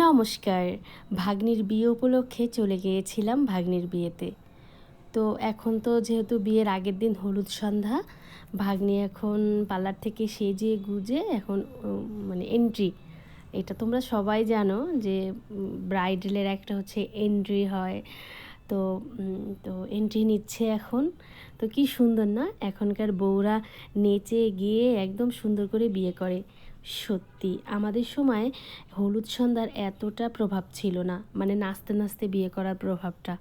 নমস্কার। ভাগ্নির বিয়ে উপলক্ষে চলে গিয়েছিলাম ভাগ্নির বিয়েতে। তো এখন তো যেহেতু বিয়ের আগের দিন হলুদ সন্ধ্যা, ভাগ্নি এখন পার্লার থেকে সেজে গুজে এখন মানে এন্ট্রি এটা তোমরা সবাই জানো যে ব্রাইডালের একটা হচ্ছে এন্ট্রি হয়। তো তো এন্ট্রি নিচ্ছে এখন। তো কি সুন্দর না? এখনকার বউরা নেচে গিয়ে একদম সুন্দর করে বিয়ে করে। সত্যি, আমাদের সময় হলুদ সন্ধ্যার এতটা প্রভাব ছিল না মানে নাচতে নাচতে বিয়ে করার প্রভাবটা।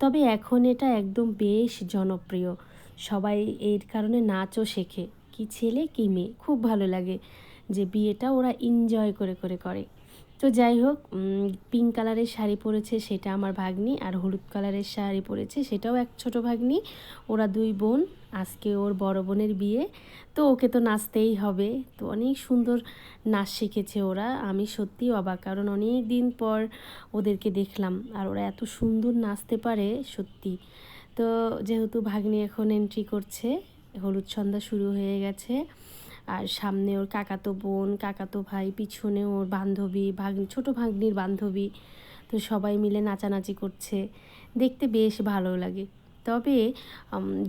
তবে এখন এটা একদম বেশ জনপ্রিয়। সবাই এর কারণে নাচও শেখে, কি ছেলে, কি মেয়ে, খুব ভালো লাগে যে বিয়েটা ওরা এনজয় করে করে করে। তো যাই হোক পিঙ্ক কালারের শাড়ি পরেছে সেটা আমার ভাগ্নি আর হলুদ কালারের শাড়ি পরেছে সেটাও এক ছোট ভাগ্নি। ওরা দুই বোন, আজকে ওর বড় বোনের বিয়ে। তো ওকে তো নাচতেই হবে। তো অনেক সুন্দর নাচ শিখেছে ওরা। আমি সত্যি অবাক, কারণ অনেক দিন পর ওদেরকে দেখলাম আর ওরা এত সুন্দর নাচতে পারে, সত্যি। তো যেহেতু ভাগ্নি এখন এন্ট্রি করছে, হলুদ সন্ধ্যা শুরু হয়ে গেছে। আর সামনে ওর কাকাতো বোন, কাকাতো ভাই, পিছনে ওর বান্ধবী ভাগ্নি ছোটো ভাগ্নির বান্ধবী। তো সবাই মিলে নাচানাচি করছে। দেখতে বেশ ভালো লাগে। তবে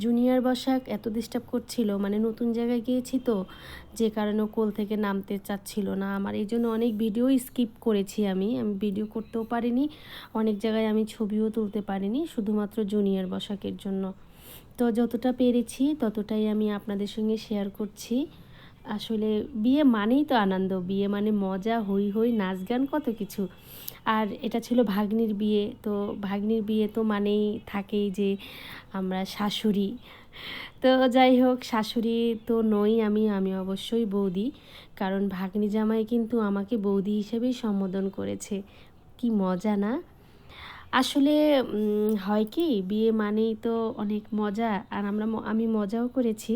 জুনিয়র বসাক এত ডিস্টার্ব করছিল মানে নতুন জায়গায় গিয়েছি তো, যে কারণে কোল থেকে নামতে চাচ্ছিল না। আমার এই জন্য অনেক ভিডিও স্কিপ করেছি আমি। আমি ভিডিও করতেও পারিনি, অনেক জায়গায় আমি ছবিও তুলতে পারিনি, শুধুমাত্র জুনিয়র বসাকের জন্য। তো যতটা পেরেছি, ততটাই আমি আপনাদের সঙ্গে শেয়ার করছি। আসলে বিয়ে মানেই তো আনন্দ, বিয়ে মানে মজা, হই হই, নাচ গান কত কিছু। আর এটা ছিল ভাগ্নির বিয়ে, তো ভাগ্নির বিয়ে তো মানেই থাকেই যে আমরা শাশুড়ি। তো যাই হোক, শাশুড়ি তো নই আমি আমি অবশ্যই বৌদি, কারণ ভাগ্নি জামাই কিন্তু আমাকে বৌদি হিসেবেই সম্বোধন করেছে। কি মজা না? আসলে হয় কি, বিয়ে মানেই তো অনেক মজা, আর আমরা আমি মজাও করেছি।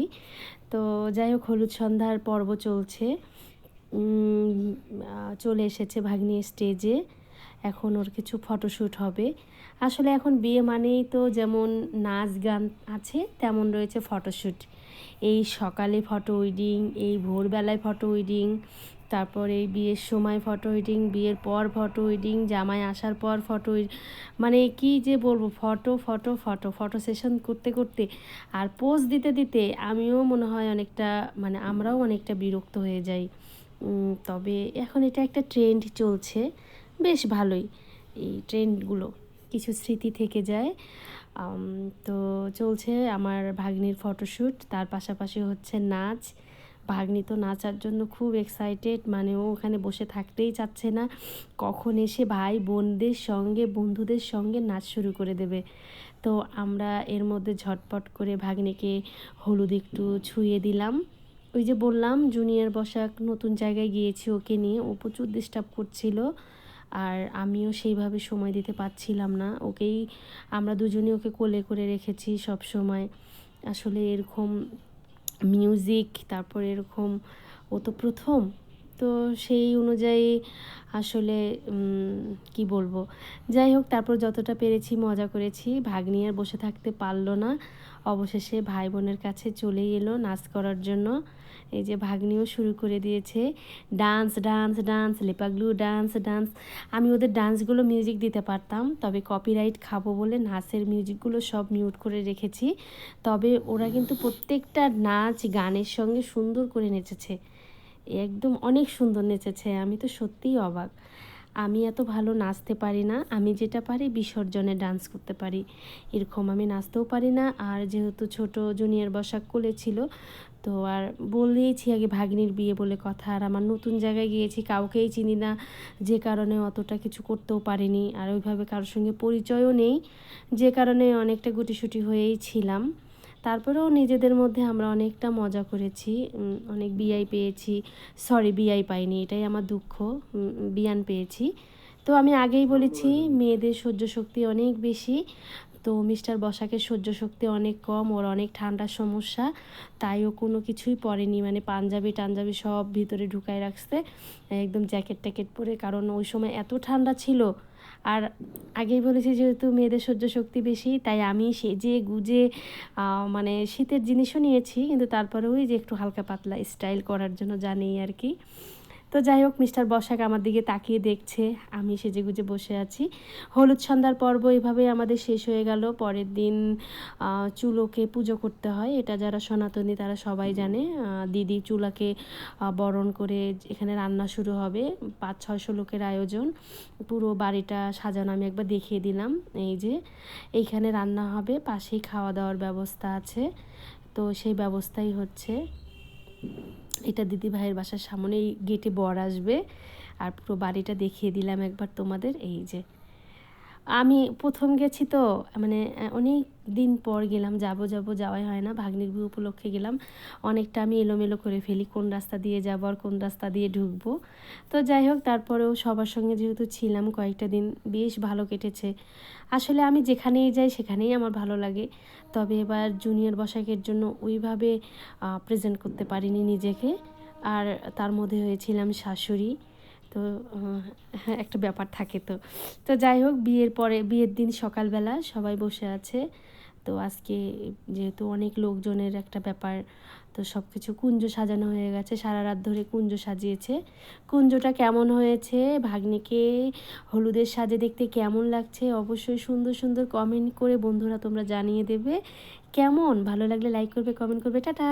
তো যাই হোক, হলুদ সন্ধ্যার পর্ব চলছে। চলে এসেছে ভাগ্নি স্টেজে এখন ওর কিছু ফটোশ্যুট হবে। আসলে এখন বিয়ে মানেই তো যেমন নাচ গান আছে, তেমন রয়েছে ফটোশ্যুট এই সকালে ফটো উইডিং এই ভোরবেলায় ফটো উইডিং তারপর এই বিয়ের সময় ফটো উইডিং বিয়ের পর ফটো উইডিং জামাই আসার পর ফটো মানে কি যে বলব photo photo photo photo session করতে করতে আর পোজ দিতে দিতে আমিও মনে হয় অনেকটা মানে আমরাও অনেকটা বিরক্ত হয়ে যাই। তবে এখন এটা একটা ট্রেন্ড চলছে, বেশ ভালোই এই ট্রেন্ডগুলো কিছু স্মৃতি থেকে যায়। তো চলছে আমার ভাগ্নির ফটোশ্যুট তার পাশাপাশি হচ্ছে নাচ। ভাগ্নি তো নাচার জন্য খুব এক্সাইটেড মানে ও ওখানে বসে থাকতেই চাচ্ছে না। কখন এসে ভাই বোনদের সঙ্গে, বন্ধুদের সঙ্গে নাচ শুরু করে দেবে। তো আমরা এর মধ্যে ঝটপট করে ভাগ্নিকে হলুদ একটু ছুঁয়ে দিলাম। ওই যে বললাম জুনিয়র বসাক নতুন জায়গায় গিয়েছি ওকে নিয়ে। ও প্রচুর ডিস্টার্ব করছিল আর আমিও সেইভাবে সময় দিতে পারছিলাম না। ওকেই আমরা দুজনে ওকে কোলে করে রেখেছি সব সময় আসলে এরকম মিউজিক তারপর এরকম ও তো প্রথম। তো সেই অনুযায়ী আসলে কি বলব? যাই হোক, তারপর যতটা পেরেছি মজা করেছি। ভাগ্নি আর বসে থাকতে পারল না। অবশেষে ভাই বোনের কাছে চলেই এলো নাচ করার জন্য। এই যে ভাগ্নিও শুরু করে দিয়েছে। ডান্স ডান্স ডান্স, লেপাগ্লু, ডান্স ডান্স। আমি ওদের ডান্সগুলো মিউজিক দিতে পারতাম, তবে কপিরাইট খাব বলে নাচের মিউজিকগুলো সব মিউট করে রেখেছি। তবে ওরা কিন্তু প্রত্যেকটা নাচ গানের সঙ্গে সুন্দর করে নেচেছে। একদম অনেক সুন্দর নেচেছে, আমি তো সত্যিই অবাক। আমি এত ভালো নাচতে পারি না, আমি যেটা পারি বিসর্জনে ডান্স করতে পারি। এরকম আমি নাচতেও পারি না, আর যেহেতু ছোট জুনিয়র বসাক কোলে ছিল, তো আর বলেইছি আগে ভাগ্নির বিয়ে বলে কথা, আর আমার নতুন জায়গায় গিয়েছি, কাউকেই চিনি না, যে কারণে অতটা কিছু করতেও পারিনি, আর ওইভাবে কারোর সঙ্গে পরিচয়ও নেই, যে কারণে অনেকটা গুটিসুটি হয়েই ছিলাম। তারপরেও নিজেদের মধ্যে আমরা অনেকটা মজা করেছি অনেক বিয়াই পেয়েছি। সরি বিয়াই পাইনি, এটাই আমার দুঃখ বিয়ান পেয়েছি। তো আমি আগেই বলেছি, মেয়েদের সহ্য শক্তি অনেক বেশি। তো মিস্টার বসাকের সহ্য শক্তি অনেক কম, ওর অনেক ঠান্ডার সমস্যা, তাই ও কোনো কিছুই পরেনি। মানে পাঞ্জাবি টাঞ্জাবি সব ভিতরে ঢুকায় রাখছে, একদম জ্যাকেট ট্যাকেট পরে, কারণ ওই সময় এত ঠান্ডা ছিল আর আগেই বলেছি যেহেতু মেয়েদের সহ্য শক্তি বেশি, তাই আমি সেজে গুজে মানে শীতের জিনিসও নিয়েছি, কিন্তু তারপরে ওই যে একটু হালকা পাতলা স্টাইল করার জন্য জানি আর কি। তো যাই হোক, মিস্টার বসাক আমার দিকে তাকিয়ে দেখছে। আমি সেজে গুজে বসে আছি। হলুদ সন্ধ্যার পর্ব এভাবেই আমাদের শেষ হয়ে গেল। পরের দিন চুলোকে পুজো করতে হয়। এটা যারা সনাতনী, তারা সবাই জানে। দিদি চুলাকে বরণ করে এখানে রান্না শুরু হবে। পাঁচ, ছয়শো লোকের আয়োজন। পুরো বাড়িটা সাজানো আমি একবার দেখিয়ে দিলাম। এই যে, এইখানে রান্না হবে। পাশেই খাওয়া দাওয়ার ব্যবস্থা আছে। তো সেই ব্যবস্থাই হচ্ছে। এটা দিদি ভাইয়ের বাসার সামনেই গেটে বর আসবে। আর পুরো বাড়িটা দেখিয়ে দিলাম একবার তোমাদের। এই যে আমি প্রথম গেছি তো মানে অনেক দিন পর গেলাম, যাব যাব, যাওয়াই হয় না ভাগ্নির বিয়ে উপলক্ষে গেলাম। অনেকটা আমি এলোমেলো করে ফেলি, কোন রাস্তা দিয়ে যাব আর কোন রাস্তা দিয়ে ঢুকবো। তো যাই হোক, তারপরেও সবার সঙ্গে যেহেতু ছিলাম কয়েকটা দিন, বেশ ভালো কেটেছে। আসলে আমি যেখানেই যাই, সেখানেই আমার ভালো লাগে। তবে এবার জুনিয়র বসাকের জন্য ওইভাবে প্রেজেন্ট করতে পারিনি নিজেকে। আর তার মধ্যে হয়েছিলাম শাশুড়ি। তো হ্যাঁ একটা ব্যাপার থাকে তো। তো যাই হোক, বিয়ের পরে, বিয়ের দিন সকালবেলা সবাই বসে আছে। তো আজকে যেহেতু অনেক লোকজনের একটা ব্যাপার, তো সব কিছু কুঞ্জ সাজানো হয়ে গেছে। সারা রাত ধরে কুঞ্জ সাজিয়েছে। কুঞ্জটা কেমন হয়েছে? ভাগ্নিকে হলুদের সাজে দেখতে কেমন লাগছে? অবশ্যই সুন্দর সুন্দর কমেন্ট করে বন্ধুরা তোমরা জানিয়ে দেবে। কেমন? ভালো লাগলে লাইক করবে কমেন্ট করবে। টাটা!